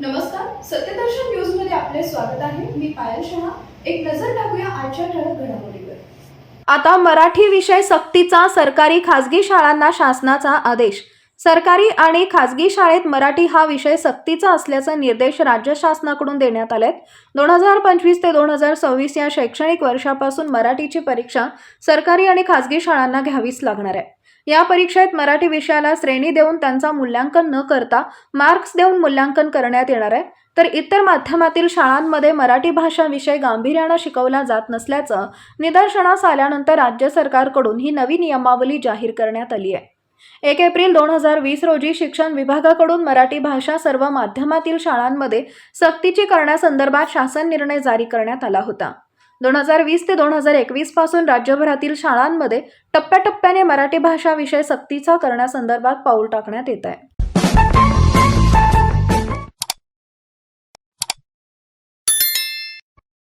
नमस्कार सत्यदर्शन न्यूजमध्ये आपले स्वागत आहे. मी पायल शहा. एक नजर टाकूया आजच्या ठळक घडामोडीवर. आता मराठी विषय सक्तीचा सरकारी खासगी शाळांना शासनाचा आदेश. सरकारी आणि खाजगी शाळेत मराठी हा विषय सक्तीचा असल्याचा निर्देश राज्य शासनाकडून देण्यात आले दोन हजार पंचवीस ते दोन हजार सव्वीस या शैक्षणिक वर्षापासून मराठीची परीक्षा सरकारी आणि खाजगी शाळांना घ्यावीच लागणार आहे. या परीक्षेत मराठी विषयाला श्रेणी देऊन त्यांचा मूल्यांकन न करता मार्क्स देऊन मूल्यांकन करण्यात येणार आहे. तर इतर माध्यमातील शाळांमध्ये मराठी भाषा विषय गांभीर्यानं शिकवला जात नसल्याचं निदर्शनास आल्यानंतर राज्य सरकारकडून ही नवी नियमावली जाहीर करण्यात आली आहे. एक एप्रिल दोन हजार वीस रोजी शिक्षण विभागाकडून मराठी भाषा सर्व माध्यमातील शाळांमध्ये सक्तीची करण्यासंदर्भात शासन निर्णय जारी करण्यात आला होता. दोन हजार वीस ते दोन हजार एकवीसपासून राज्यभरातील शाळांमध्ये टप्प्याटप्प्याने मराठी भाषा विषय सक्तीचा करण्यासंदर्भात पाऊल टाकण्यात येत आहे.